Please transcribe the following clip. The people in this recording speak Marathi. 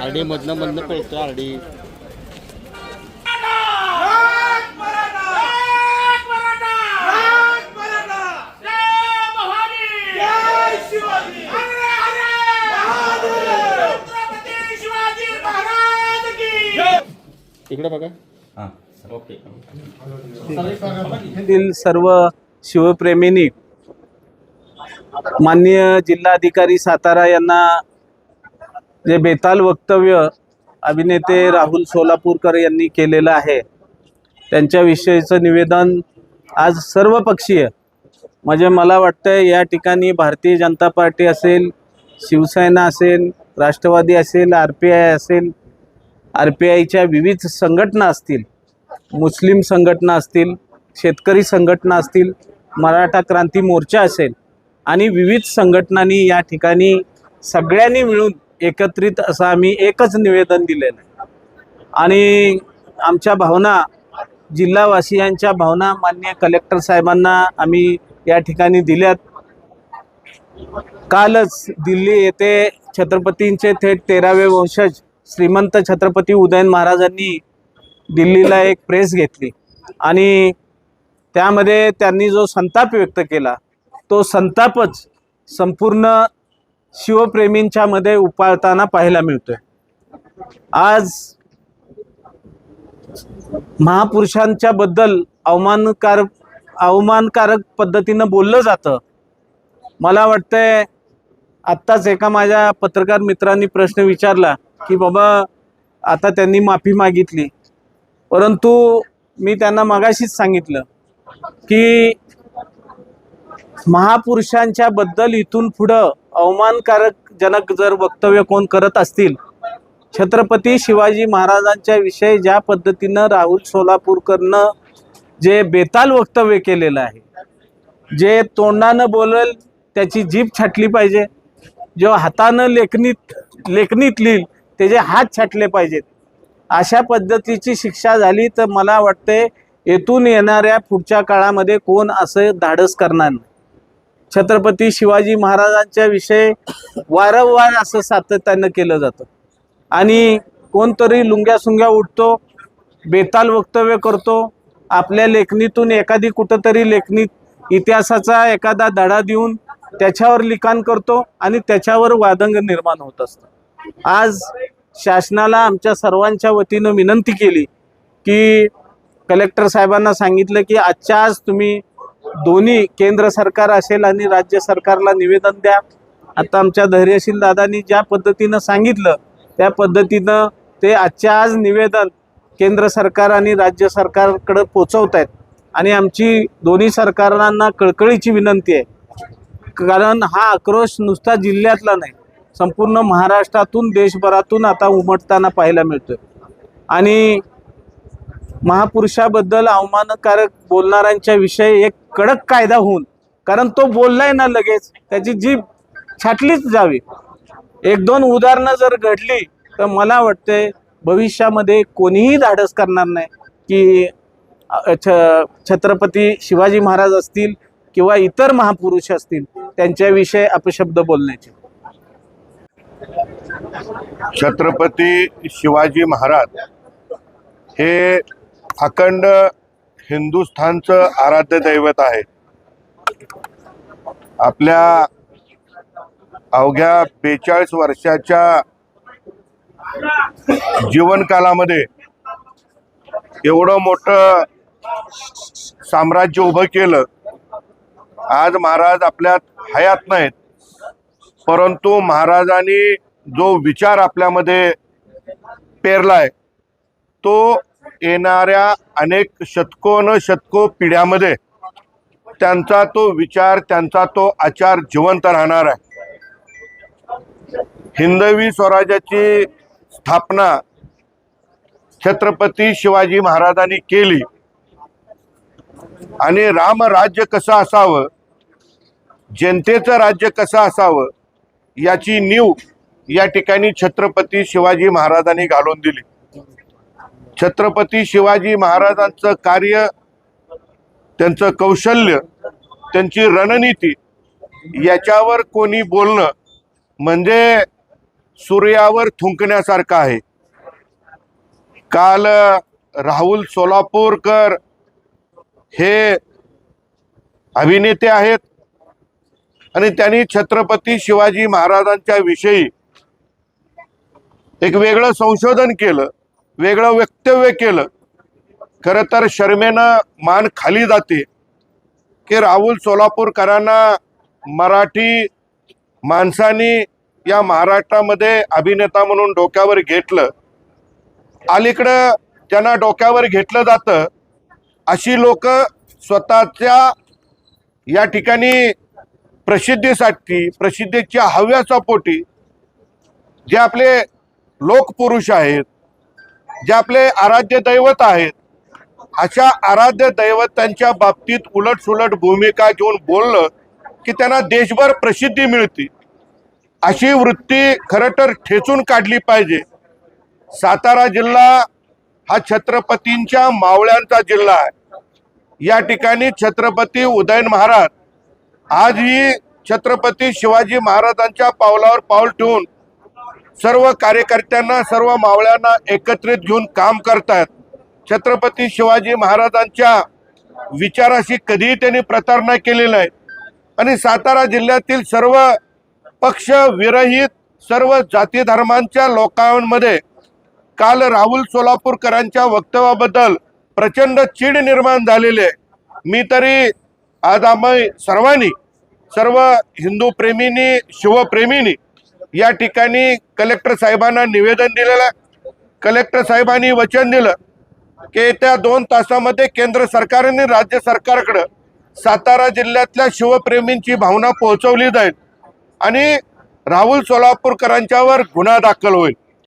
आरडी मधनं मधनं पळतो आरडी. इकडे बघा. ओके. तील सर्व शिवप्रेमींनी माननीय जिल्हाधिकारी सातारा यांना जे बेताल वक्तव्य अभिनेते राहुल सोलापूरकर यांनी केलेलं आहे त्यांच्याविषयीचं निवेदन आज सर्व पक्षीय म्हणजे मला वाटतं या ठिकाणी भारतीय जनता पार्टी असेल शिवसेना असेल राष्ट्रवादी असेल आर पी आय असेल आर पी आयच्या विविध संघटना असतील मुस्लिम संघटना असतील शेतकरी संघटना असतील मराठा क्रांती मोर्चा असेल आणि विविध संघटनांनी या ठिकाणी सगळ्यांनी मिळून एकत्रित असं आम्ही एकच निवेदन दिलेलं आहे आणि आमच्या भावना जिल्हावासियांच्या भावना मान्य कलेक्टर साहेबांना आम्ही या ठिकाणी दिल्यात. कालच दिल्ली येथे छत्रपतींचे थेट तेरावे वंशज श्रीमंत छत्रपती उदयन महाराजांनी दिल्लीला एक प्रेस घेतली. आणि त्यामध्ये त्यांनी जो संताप व्यक्त केला तो संतापच संपूर्ण शिवप्रेमींच्या मध्ये उपाळताना पाहायला मिळतोय. आज महापुरुषांच्या बद्दल अवमानकारक अवमानकारक पद्धतीनं बोललं जातं. मला वाटतंय आत्ताच एका माझ्या पत्रकार मित्रांनी प्रश्न विचारला की बाबा आता त्यांनी माफी मागितली. परंतु मी त्यांना मगाशीच सांगितलं की महापुरुषांच्या बद्दल इथून पुढं अवमानकारक जनक जर वक्तव्य कोण करत असतील? छत्रपती शिवाजी महाराजांच्या विषयी ज्या पद्धतीनं राहुल सोलापूरकरनं जे बेताल वक्तव्य केलेलं आहे जे तोंडानं बोलल त्याची जीभ छाटली पाहिजे जो हातानं लेखनीत लेखनीत लिहिल त्याचे हात छाटले पाहिजेत अशा पद्धतीची शिक्षा झाली तर मला वाटते येथून येणाऱ्या पुढच्या काळामध्ये कोण असं धाडस करणार नाही. छत्रपती शिवाजी महाराजांच्या विषयी वारंवार असं सातत्यानं केलं जातं. आणि कोणतरी लुंग्या सुंग्या उठतो बेताल वक्तव्य करतो आपल्या लेखणीतून एखादी कुठंतरी लेखनीत इतिहासाचा एखादा धडा देऊन त्याच्यावर लिखाण करतो आणि त्याच्यावर वादंग निर्माण होत असतं. आज शासनाला आमच्या सर्वांच्या वतीनं विनंती केली की कलेक्टर साहेबांना सांगितलं की आजच्या आज तुम्ही दोन्ही केंद्र सरकार असेल आणि राज्य सरकारला निवेदन द्या. आता आमच्या धैर्यशील दादांनी ज्या पद्धतीनं सांगितलं त्या पद्धतीनं ते आजच्या आज निवेदन केंद्र सरकार आणि राज्य सरकारकडं पोचवत आहेत आणि आमची दोन्ही सरकारांना कळकळीची विनंती आहे. कारण हा आक्रोश नुसता जिल्ह्यातला नाही संपूर्ण महाराष्ट्रातून देशभरातून आता उमटताना पाहायला मिळतोय. आणि महापुरुषाबद्दल अवमानकारक बोलणाऱ्यांच्या विषयी एक कडक कायदा होऊन कारण तो बोललाय ना लगेच त्याची जी छाटलीच जावी. एक दोन उदाहरणं जर घडली तर मला वाटते भविष्यामध्ये कोणीही धाडस करणार नाही की छ छत्रपती शिवाजी महाराज असतील किंवा इतर महापुरुष असतील त्यांच्याविषयी अपशब्द बोलण्याचे. छत्रपती शिवाजी महाराज हे अखंड हिंदुस्थानचं आराध्य दैवत आहे. आपल्या अवघ्या बेचाळीस वर्षाच्या जीवनकालामध्ये एवढं मोठं साम्राज्य उभं केलं. आज महाराज आपल्यात हयात नाहीत. परंतु महाराजांनी जो विचार आपल्यामध्ये पेरलाय तो येणाऱ्या अनेक शतकोन शतको पिढ्यामध्ये त्यांचा तो विचार त्यांचा तो आचार जिवंत राहणार आहे. हिंदवी स्वराज्याची स्थापना छत्रपती शिवाजी महाराजांनी केली. आणि रामराज्य कसं असावं जनतेचं राज्य कसं असावं याची नीव या ठिकाणी छत्रपती शिवाजी महाराजांनी घालून दिली. छत्रपती शिवाजी महाराजांचं कार्य त्यांचं कौशल्य त्यांची रणनीती याच्यावर कोणी बोलणं म्हणजे सूर्यावर थुंकण्यासारखं आहे. काल राहुल सोलापूरकर हे अभिनेते आहेत आणि त्यांनी छत्रपती शिवाजी महाराजांच्या विषयी एक वेगळं संशोधन केलं. वेगळं वक्तव्य केलं. खरं तर शर्मेनं मान खाली जाते. की राहुल सोलापूरकरांना मराठी माणसांनी या महाराष्ट्रामध्ये अभिनेता म्हणून डोक्यावर घेतलं. अलीकडं त्यांना डोक्यावर घेतलं जातं. अशी लोक स्वतःच्या या ठिकाणी प्रसिद्धीसाठी प्रसिद्धीच्या हव्याचा पोटी जे आपले लोकपुरुष आहेत जे आपले आराध्य दैवत आहेत अशा आराध्य दैवतांच्या बाबतीत उलटसुलट भूमिका घेऊन बोललं की त्यांना देशभर प्रसिद्धी मिळते. अशी वृत्ती खरं तर ठेचून काढली पाहिजे. सातारा जिल्हा हा छत्रपतींच्या मावळ्यांचा जिल्हा आहे. या ठिकाणी छत्रपती उदयन महाराज आजही छत्रपती शिवाजी महाराजांच्या पावलावर पाऊल ठेवून सर्व कार्यकर्त्यांना सर्व मावळ्यांना एकत्रित घेऊन काम करतात छत्रपती शिवाजी महाराजांच्या विचाराशी कधीही त्यांनी प्रतारणा केली नाही आणि सातारा जिल्ह्यातील सर्व पक्ष विरहित सर्व जाती धर्मांच्या लोकांमध्ये काल राहुल सोलापूरकरांच्या वक्तव्याबद्दल प्रचंड चीड निर्माण झालेली आहे. मी तरी आज आम्ही सर्वांनी सर्व हिंदू प्रेमींनी शिवप्रेमींनी या ठिकाणी कलेक्टर साहेबांना निवेदन दिलेलं कलेक्टर साहेबांनी वचन दिलं की येत्या दोन तासामध्ये केंद्र सरकारने राज्य सरकारकडं सातारा जिल्ह्यातल्या शिवप्रेमींची भावना पोहोचवली जाईल आणि राहुल सोलापूरकरांच्यावर गुन्हा दाखल होईल.